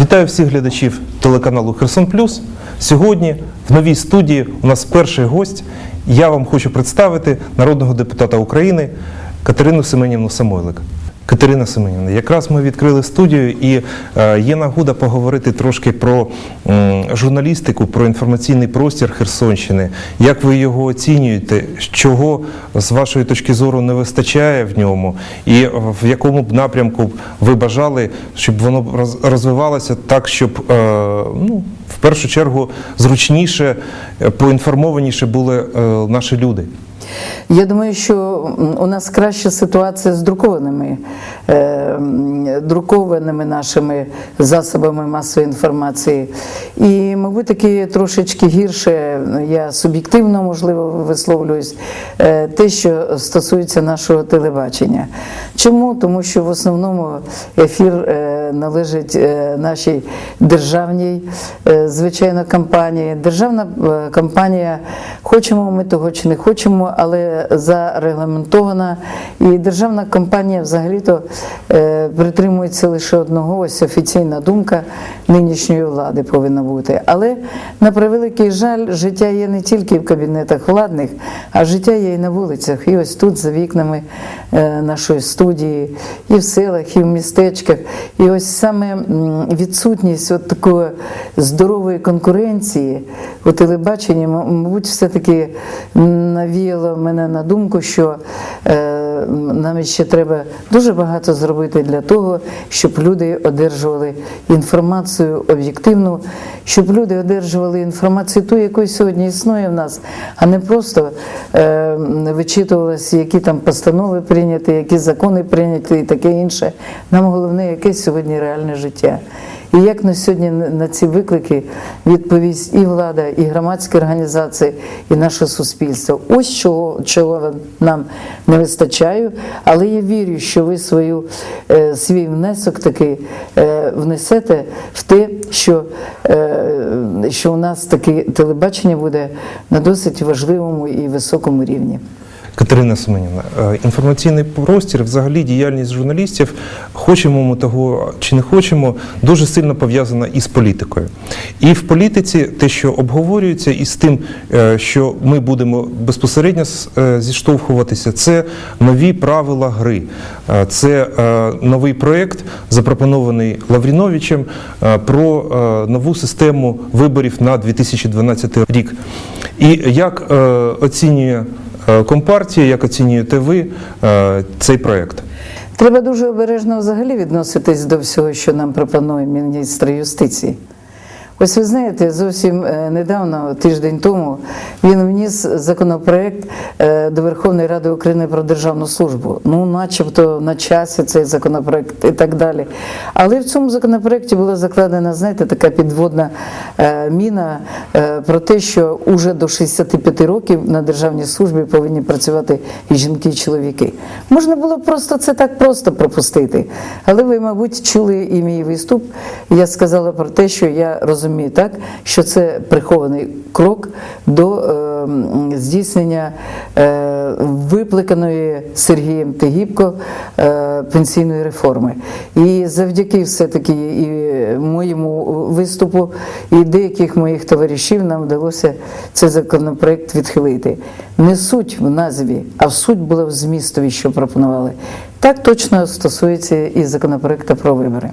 Вітаю всіх глядачів телеканалу Херсон Плюс. Сьогодні в новій студії у нас перший гость. Я вам хочу представити народного депутата України Катерину Семенівну Самойлик. Катерина Семенівна, якраз ми відкрили студію і е, є нагода поговорити трошки про журналістику, про інформаційний простір Херсонщини. Як ви його оцінюєте? Чого з вашої точки зору не вистачає в ньому, і в якому б напрямку ви бажали, щоб воно роз- розвивалося так, щоб е, ну, в першу чергу зручніше, е, поінформованіше були наші люди? Я думаю, що у нас краща ситуація з друкованими, е, друкованими нашими засобами масової інформації. І, мабуть, таки трошечки гірше, я суб'єктивно, можливо, висловлююсь, е, те, що стосується нашого телебачення. Чому? Тому що в основному ефір е, належить нашій державній, звичайно, компанії. Державна компанія, хочемо ми того чи не хочемо, але зарегламентована. І державна компанія взагалі-то е, притримується лише одного, ось офіційна думка нинішньої влади повинна бути. Але на превеликий жаль, життя є не тільки в кабінетах владних, а життя є і на вулицях. І ось тут, за вікнами е, нашої студії, і в селах, і в містечках. І ось саме відсутність от такої здорової конкуренції у телебаченні, мабуть, все-таки навіяло мене на думку, що е, нам ще треба дуже багато зробити для того, щоб люди одержували інформацію об'єктивну, щоб люди одержували інформацію ту, якою сьогодні існує в нас, а не просто е, вичитувалося, які там постанови прийняті, які закони прийняті і таке інше. Нам головне, яке сьогодні реальне життя. І як на сьогодні на ці виклики відповість і влада, і громадські організації, і наше суспільство. Ось чого, чого нам не вистачає. Але я вірю, що ви свою, е, свій внесок таки е, внесете в те, що, е, що у нас таке телебачення буде на досить важливому і високому рівні. Катерина Семенівна, е, інформаційний простір, взагалі діяльність журналістів, хочемо ми того чи не хочемо, дуже сильно пов'язана із політикою. І в політиці те, що обговорюється, і з тим, е, що ми будемо безпосередньо е, зіштовхуватися, це нові правила гри. Це новий проєкт, запропонований Лавріновичем, про нову систему виборів на 2012 рік. І як оцінює Е, Компартія, як оцінюєте ви е, цей проект? Треба дуже обережно взагалі відноситись до всього, що нам пропонує міністр юстиції. Ось ви знаєте, зовсім е, недавно, тиждень тому, він вніс законопроект е, до Верховної Ради України про державну службу. Ну, начебто на часі цей законопроект і так далі. Але в цьому законопроекті була закладена, знаєте, така підводна е, міна про те, що уже до 65 років на державній службі повинні працювати і жінки, і чоловіки. Можна було просто це так просто пропустити. Але ви, мабуть, чули і мій виступ. Я сказала про те, що я розумію так, що це прихований крок до е, здійснення е, викликаної Сергієм Тегібко е, пенсійної реформи. І завдяки все-таки і моєму виступу, і деяких моїх товаришів нам вдалося цей законопроект відхилити. Не суть в назві, а суть була в змістові, що пропонували. Так точно стосується і законопроекту про вибори.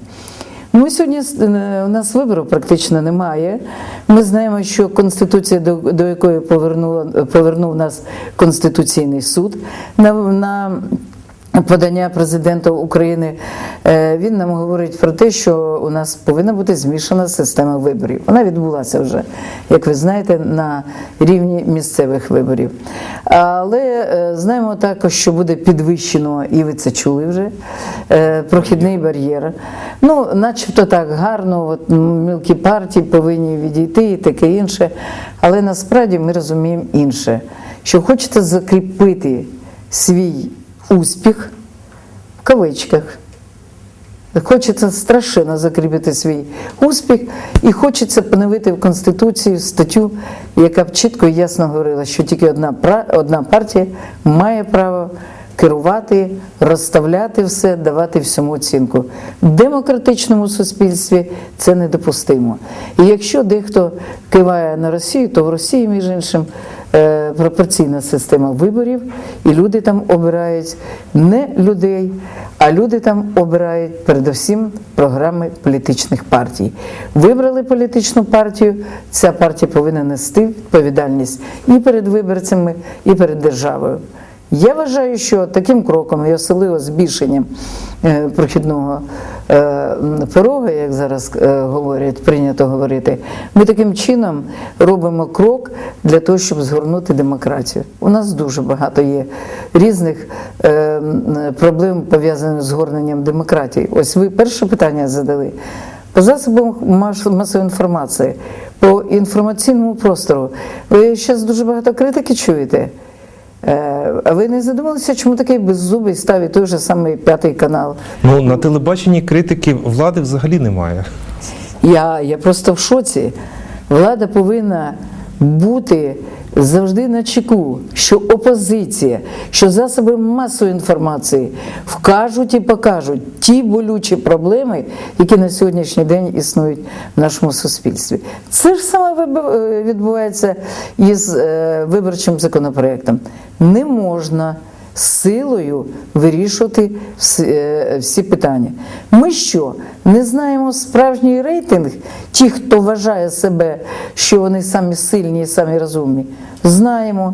Ми сьогодні е, у нас вибору практично немає. Ми знаємо, що Конституція, до, до якої повернула, повернув нас Конституційний суд на, на подання президента України, е, він нам говорить про те, що у нас повинна бути змішана система виборів. Вона відбулася вже, як ви знаєте, на рівні місцевих виборів. Але е, знаємо також, що буде підвищено, і ви це чули вже, е, прохідний бар'єр. Ну, начебто так гарно, от мілкі партії повинні відійти і таке інше. Але насправді ми розуміємо інше, що хочете закріпити свій успіх в кавичках. Хочеться страшенно закріпити свій успіх, і хочеться поновити в Конституцію статтю, яка б чітко і ясно говорила, що тільки одна, одна партія має право керувати, розставляти все, давати всьому оцінку. В демократичному суспільстві це недопустимо. І якщо дехто киває на Росію, то в Росії, між іншим, е, пропорційна система виборів, і люди там обирають не людей, а люди там обирають передусім програми політичних партій. Вибрали політичну партію, ця партія повинна нести відповідальність і перед виборцями, і перед державою. Я вважаю, що таким кроком і особливо збільшенням е, прохідного е, порога, як зараз е, говорять, прийнято говорити, ми таким чином робимо крок для того, щоб згорнути демократію. У нас дуже багато є різних проблем пов'язаних з горненням демократії. Ось ви перше питання задали. По засобам масової інформації, по інформаційному простору. Ви зараз дуже багато критики чуєте. Е, А ви не задумалися, чому такий беззубий став і той же самий п'ятий канал? Ну, на телебаченні критики влади взагалі немає. Я, я просто в шоці. Влада повинна бути завжди на чеку, що опозиція, що засоби масової інформації вкажуть і покажуть ті болючі проблеми, які на сьогоднішній день існують в нашому суспільстві. Це ж саме е, відбувається із е, виборчим законопроектом. Не можна силою вирішувати всі, е, питання. Ми що, не знаємо справжній рейтинг, ті, хто вважає себе, що вони самі сильні і самі розумні? Знаємо.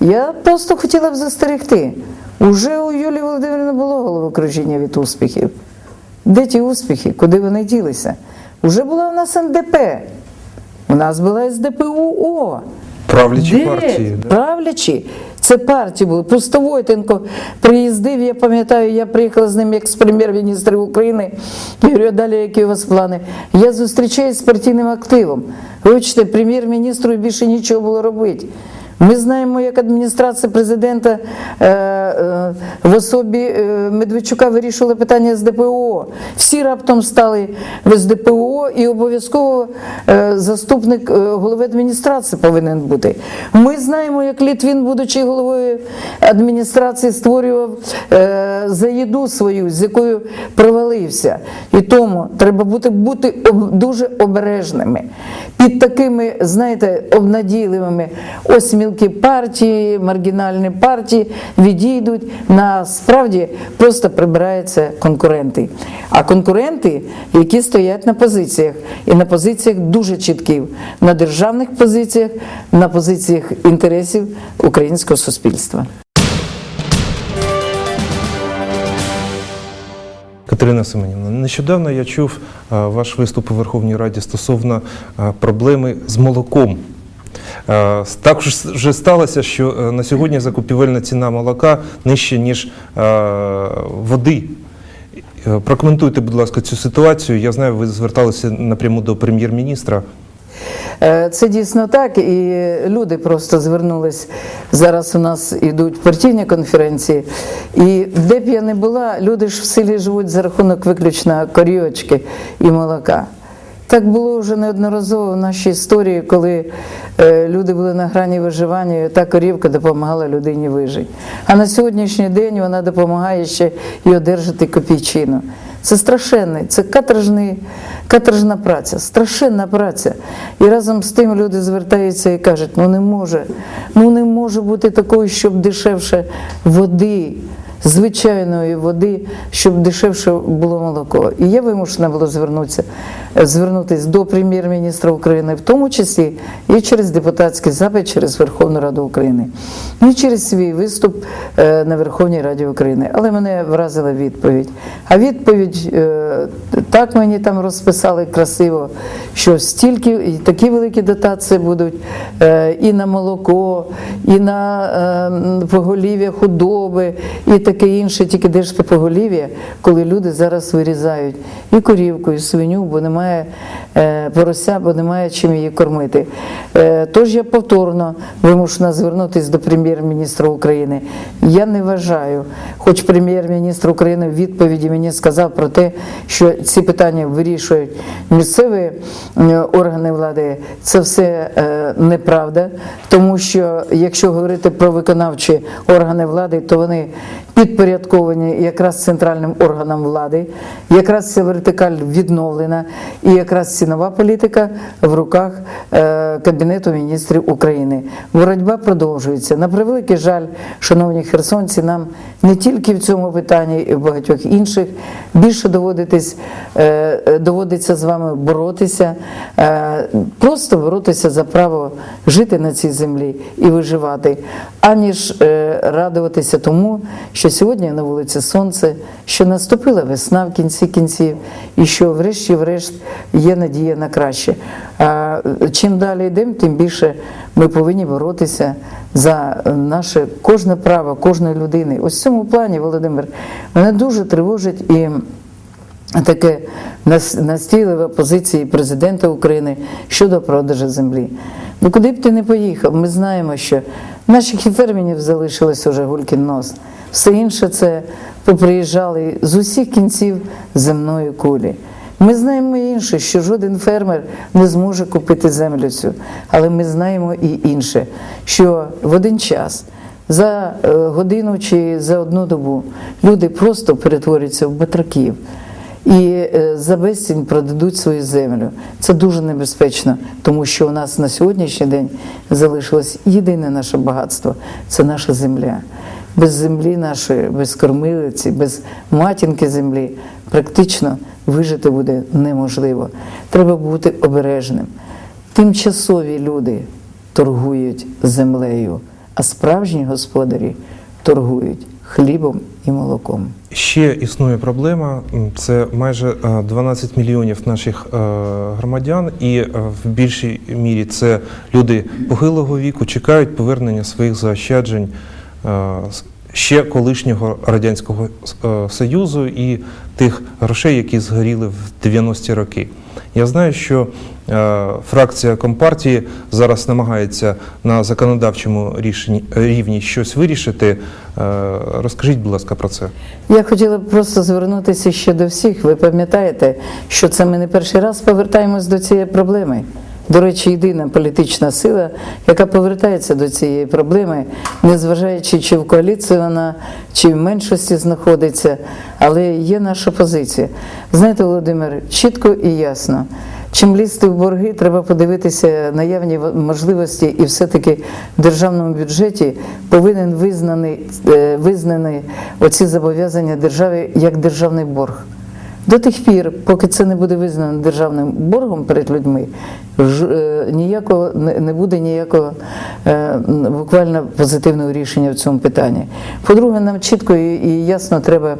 Я просто хотіла б застерегти. Уже у Юлії Володимирівни було головокружіння від успіхів. Де ті успіхи? Куди вони ділися? Уже була у нас НДП. У нас була СДПУО. Правлячі партії. да. Правлячі. Це партії були. Просто Войтенко приїздив, я пам'ятаю, я приїхала з ним як з прем'єр-міністра України. Я говорю, «А далі які у вас плани? Я зустрічаюся з партійним активом. Вибачте, прем'єр-міністру більше нічого було робити. Ми знаємо, як адміністрація президента е, е, в особі е, Медведчука вирішувала питання з ДПО. Всі раптом стали в СДПО і обов'язково заступник голови адміністрації повинен бути. Ми знаємо, як Літвін, будучи головою адміністрації, створював заїду свою, з якою провалився. І тому треба бути, бути дуже обережними. Під такими, знаєте, обнадійливими ось мілкі партії, маргінальні партії відійдуть. Насправді просто прибираються конкуренти. А конкуренти, які стоять на позиціях, і на позиціях дуже чітких, на державних позиціях, на позиціях інтересів українського суспільства. Катерина Семенівна, нещодавно я чув ваш виступ у Верховній Раді стосовно проблеми з молоком. А, Так вже сталося, що е, на сьогодні закупівельна ціна молока нижча, ніж води. Е, Прокоментуйте, будь ласка, цю ситуацію. Я знаю, ви зверталися напряму до прем'єр-міністра. Е, Це дійсно так, і люди просто звернулись. Зараз у нас йдуть партійні конференції. І де б я не була, люди ж в селі живуть за рахунок виключно корівочки і молока. Так було вже неодноразово в нашій історії, коли е, люди були на грані виживання, і та корівка допомагала людині вижити. А на сьогоднішній день вона допомагає ще і одержати копійчину. Це страшенний, це каторжний, каторжна праця, страшенна праця. І разом з тим люди звертаються і кажуть, ну не може, ну не може бути такою, щоб дешевше води, звичайної води, щоб дешевше було молоко. І я вимушена була звернутися, звернутися до прем'єр-міністра України, в тому числі і через депутатський запит, через Верховну Раду України, і через свій виступ е, на Верховній Раді України. Але мене вразила відповідь. А відповідь е, так мені там розписали красиво, що стільки і такі великі дотації будуть е, і на молоко, і на поголів'я худоби, і таке. Таке інше, тільки держпоголів'я, коли люди зараз вирізають і корівку, і свиню, бо немає е, порося, бо немає чим її кормити. Е, тож я повторно вимушена звернутися до прем'єр-міністра України. Я не вважаю, хоч прем'єр-міністр України в відповіді мені сказав про те, що ці питання вирішують місцеві органи влади. Це все е, неправда, тому що якщо говорити про виконавчі органи влади, то вони підпорядковані якраз центральним органам влади, якраз ця вертикаль відновлена, і якраз цінова політика в руках е, Кабінету міністрів України. Боротьба продовжується. На превеликий жаль, шановні херсонці, нам не тільки в цьому питанні, і в багатьох інших більше е, доводиться з вами боротися, е, просто боротися за право жити на цій землі і виживати, аніж радуватися тому, що сьогодні на вулиці сонце, що наступила весна в кінці кінців, і що врешті-врешт є надія на краще. А чим далі йдемо, тим більше ми повинні боротися за наше кожне право кожної людини. Ось в цьому плані, Володимир, мене дуже тривожить і таке нас- настійлива позиція президента України щодо продажу землі. Ну куди б ти не поїхав, ми знаємо, що наших і фермерів залишилось уже гулькін нос. Все інше це поприїжджали з усіх кінців земної кулі. Ми знаємо інше, що жоден фермер не зможе купити землю цю, але ми знаємо і інше, що в один час за е, годину чи за одну добу люди просто перетворюються в батраків і е, за безцінь продадуть свою землю. Це дуже небезпечно, тому що у нас на сьогоднішній день залишилось єдине наше багатство це наша земля. Без землі нашої, без кормилиці, без матінки землі практично вижити буде неможливо. Треба бути обережним. Тимчасові люди торгують землею, а справжні господарі торгують хлібом і молоком. Ще існує проблема. Це майже е, 12 мільйонів наших е, громадян, і е, в більшій мірі це люди похилого віку, чекають повернення своїх заощаджень е, ще колишнього радянського е, союзу і тих грошей, які згоріли в 90-ті роки. Я знаю, що е, фракція Компартії зараз намагається на законодавчому рішенні, рівні щось вирішити. Е, розкажіть, будь ласка, про це. Я хотіла б просто звернутися ще до всіх. Ви пам'ятаєте, що це ми не перший раз повертаємось до цієї проблеми. До речі, єдина політична сила, яка повертається до цієї проблеми, незважаючи, чи в коаліції вона, чи в меншості знаходиться, але є наша позиція. Знаєте, Володимир, чітко і ясно. Чим лізти в борги, треба подивитися наявні можливості, і все-таки в державному бюджеті повинен визнаний, е, визнаний оці зобов'язання держави як державний борг. До тих пір, поки це не буде визнано державним боргом перед людьми, ж- е, ніякого не не буде ніякого е, буквально позитивного рішення в цьому питанні. По-друге, нам чітко і, і ясно треба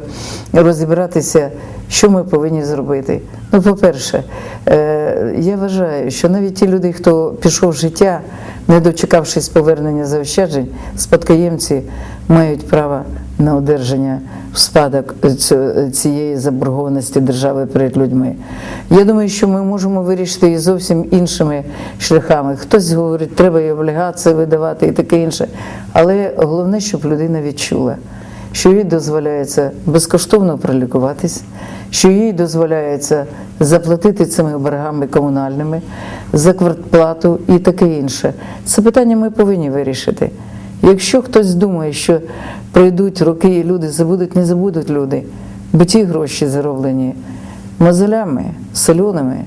розібратися, що ми повинні зробити. Ну, по-перше, е, я вважаю, що навіть ті люди, хто пішов з життя, не дочекавшись повернення заощаджень, спадкоємці мають право на одержання в спадок цієї заборгованості держави перед людьми. Я думаю, що ми можемо вирішити і зовсім іншими шляхами. Хтось говорить, треба і облігації видавати і таке інше. Але головне, щоб людина відчула, що їй дозволяється безкоштовно пролікуватись, що їй дозволяється заплатити цими боргами комунальними за квартплату і таке інше. Це питання ми повинні вирішити. Якщо хтось думає, що пройдуть роки і люди забудуть, не забудуть люди, бо ті гроші зароблені мозолями, соленими,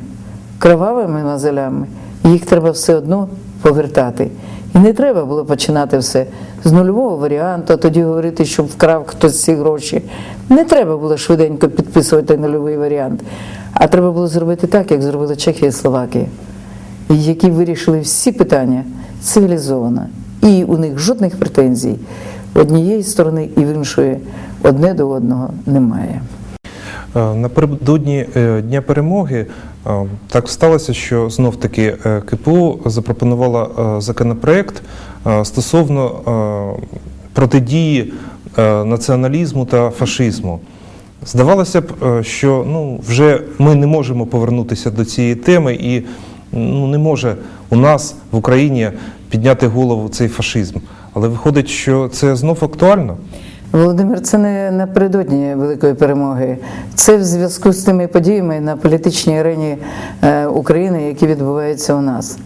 кровавими мозолями, їх треба все одно повертати. І не треба було починати все з нульового варіанту, а тоді говорити, що вкрав хтось ці гроші. Не треба було швиденько підписувати нульовий варіант. А треба було зробити так, як зробили Чехія і Словакія, які вирішили всі питання цивілізовано. І у них жодних претензій однієї сторони і в іншої одне до одного немає. Е, Напередодні е, Дня перемоги е, так сталося, що знов таки КПУ запропонувала законопроект стосовно протидії націоналізму та фашизму. Здавалося б, що ну, вже ми не можемо повернутися до цієї теми, і ну, не може у нас в Україні підняти голову цей фашизм. Але виходить, що це знов актуально. Володимир, це не напередодні великої перемоги. Це в зв'язку з тими подіями на політичній арені е, України, які відбуваються у нас.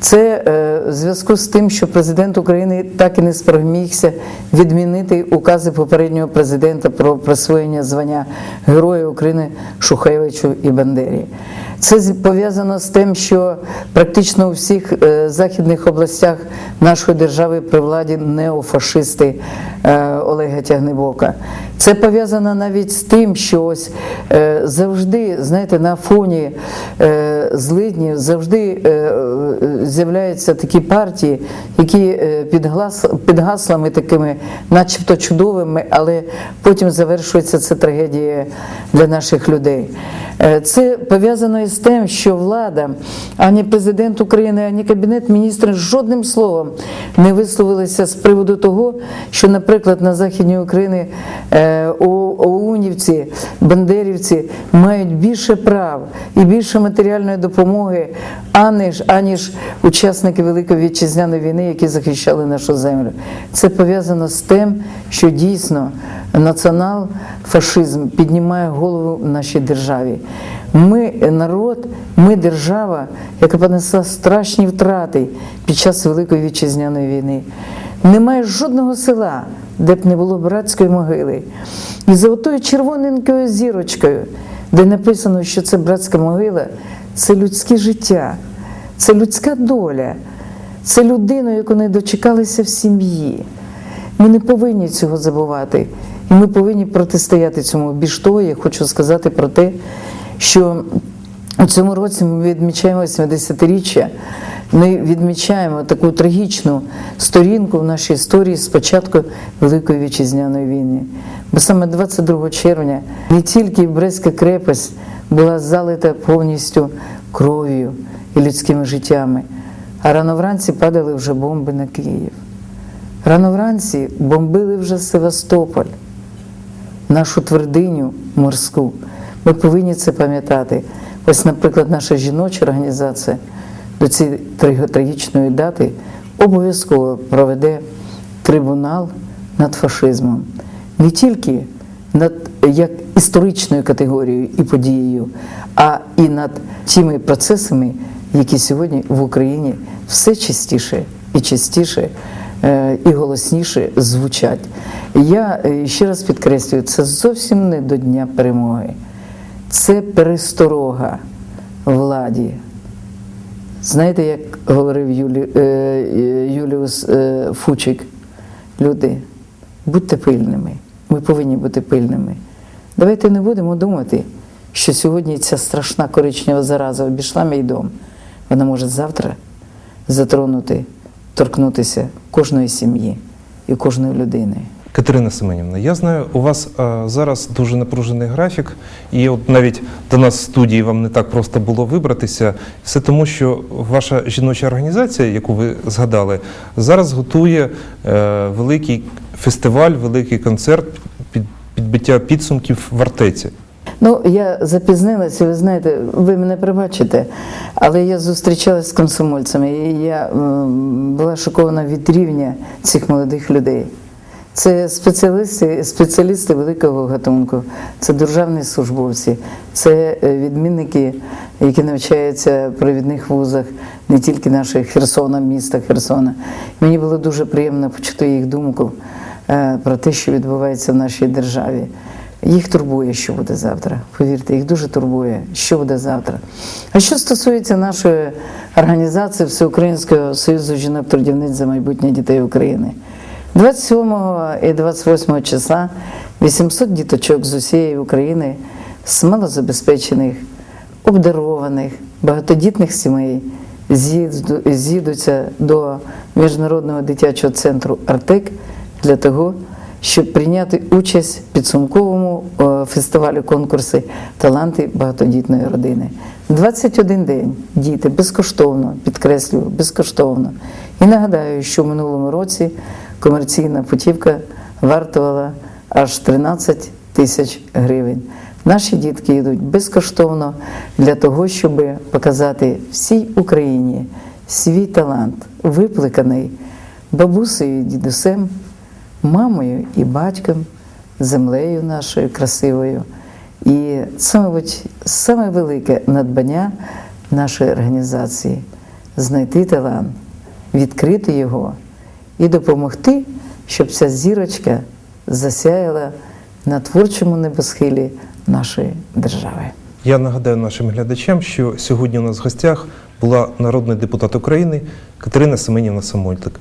Це е, в зв'язку з тим, що президент України так і не спромігся відмінити укази попереднього президента про присвоєння звання Героя України Шухевичу і Бандері. Це пов'язано з тим, що практично у всіх е, західних областях нашої держави при владі неофашисти е, Олега Тягнебока. Це пов'язано навіть з тим, що ось е, завжди, знаєте, на фоні злиднів завжди з'являються такі партії, які під, глас, під гаслами такими, начебто чудовими, але потім завершується це трагедія для наших людей. Е, Це пов'язано із тим, що влада, ані президент України, ані кабінет міністрів жодним словом не висловилися з приводу того, що, наприклад, на західній Україні е, оунівці, бандерівці мають більше прав і більше матеріальної допомоги, аніж, аніж учасники Великої вітчизняної війни, які захищали нашу землю. Це пов'язано з тим, що дійсно націонал-фашизм піднімає голову в нашій державі. Ми народ, ми держава, яка понесла страшні втрати під час Великої вітчизняної війни. Немає жодного села, де б не було братської могили. І за отою червоненькою зірочкою, де написано, що це братська могила, це людське життя, це людська доля, це людина, яку не дочекалися в сім'ї. Ми не повинні цього забувати. І ми повинні протистояти цьому. Більш того, я хочу сказати про те, що у цьому році ми відмічаємо 70-річчя. Ми відмічаємо таку трагічну сторінку в нашій історії з початку Великої вітчизняної війни. Бо саме 22 червня не тільки Брестська крепость була залита повністю кров'ю і людськими життями, а рано вранці падали вже бомби на Київ. Рано вранці бомбили вже Севастополь, нашу твердиню морську. Ми повинні це пам'ятати. Ось, наприклад, наша жіноча організація до цієї траг- трагічної дати обов'язково проведе трибунал над фашизмом. Не тільки над як історичною категорією і подією, а і над тими процесами, які сьогодні в Україні все частіше і частіше і голосніше звучать. Я е, ще раз підкреслюю, це зовсім не до Дня перемоги. Це пересторога владі. Знаєте, як говорив Юлі, е, е, Юліус е, Фучик, люди, будьте пильними. Ми повинні бути пильними. Давайте не будемо думати, що сьогодні ця страшна коричнева зараза обійшла мій дом. Вона може завтра затронути, торкнутися кожної сім'ї і кожної людини. Катерина Семенівна, я знаю, у вас а, зараз дуже напружений графік, і от навіть до нас в студії вам не так просто було вибратися. Все тому, що ваша жіноча організація, яку ви згадали, зараз готує е, великий фестиваль, великий концерт під підбиття підсумків в Артеці. Ну, я запізнилася, ви знаєте, ви мене пробачите, але я зустрічалася з комсомольцями, і я була шокована від рівня цих молодих людей. Це спеціалісти, спеціалісти великого гатунку, це державні службовці, це е, відмінники, які навчаються в провідних вузах не тільки нашого Херсона, міста Херсона. Мені було дуже приємно почути їх думку е, про те, що відбувається в нашій державі. Їх турбує, що буде завтра. Повірте, їх дуже турбує, що буде завтра. А що стосується нашої організації Всеукраїнського союзу жінок-трудівниць за майбутнє дітей України, 27 і 28 числа 800 діточок з усієї України, з малозабезпечених, обдарованих, багатодітних сімей з'їдуться до Міжнародного дитячого центру Артек для того, щоб прийняти участь в підсумковому е, фестивалі конкурси Таланти багатодітної родини. 21 день діти безкоштовно, підкреслюю, безкоштовно. І нагадаю, що в минулому році комерційна путівка вартувала аж 13 тисяч гривень. Наші дітки йдуть безкоштовно для того, щоб показати всій Україні свій талант, викликаний бабусею і дідусем, мамою і батьком, землею нашою красивою. І це, мабуть, саме велике надбання нашої організації знайти талант, відкрити його і допомогти, щоб ця зірочка засяяла на творчому небосхилі нашої держави. Я нагадаю нашим глядачам, що сьогодні у нас в гостях була народний депутат України Катерина Семенівна Самойлик.